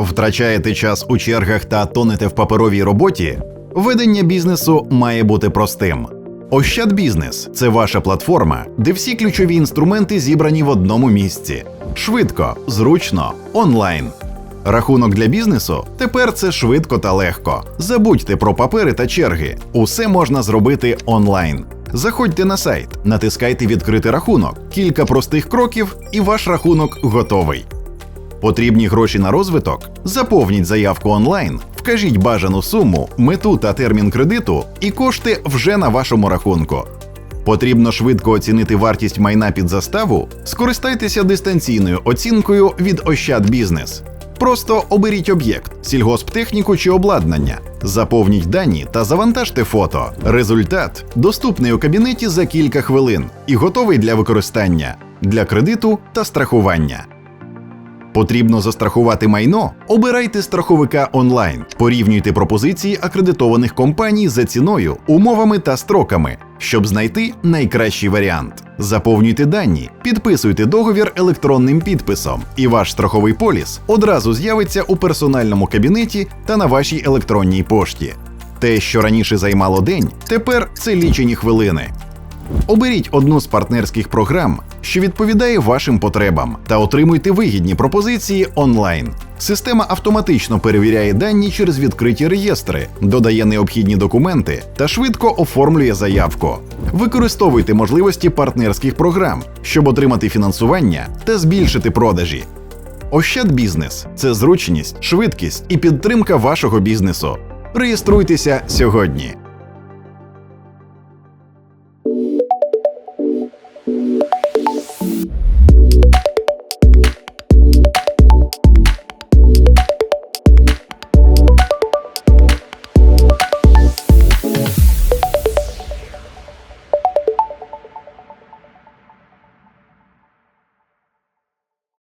Втрачаєте час у чергах та тонете в паперовій роботі? Ведення бізнесу має бути простим. Ощадбізнес це ваша платформа, де всі ключові інструменти зібрані в одному місці. Швидко, зручно, онлайн. Рахунок для бізнесу тепер це швидко та легко. Забудьте про папери та черги. Усе можна зробити онлайн. Заходьте на сайт, натискайте відкрити рахунок, кілька простих кроків, і ваш рахунок готовий. Потрібні гроші на розвиток? Заповніть заявку онлайн, вкажіть бажану суму, мету та термін кредиту, і кошти вже на вашому рахунку. Потрібно швидко оцінити вартість майна під заставу? Скористайтеся дистанційною оцінкою від Ощадбізнес. Просто оберіть об'єкт, сільгосптехніку чи обладнання, заповніть дані та завантажте фото. Результат доступний у кабінеті за кілька хвилин і готовий для використання для кредиту та страхування. Потрібно застрахувати майно? Обирайте страховика онлайн, порівнюйте пропозиції акредитованих компаній за ціною, умовами та строками, щоб знайти найкращий варіант. Заповнюйте дані, підписуйте договір електронним підписом, і ваш страховий поліс одразу з'явиться у персональному кабінеті та на вашій електронній пошті. Те, що раніше займало день, тепер це лічені хвилини. Оберіть одну з партнерських програм, що відповідає вашим потребам, та отримуйте вигідні пропозиції онлайн. Система автоматично перевіряє дані через відкриті реєстри, додає необхідні документи та швидко оформлює заявку. Використовуйте можливості партнерських програм, щоб отримати фінансування та збільшити продажі. Ощадбізнес це зручність, швидкість і підтримка вашого бізнесу. Реєструйтеся сьогодні.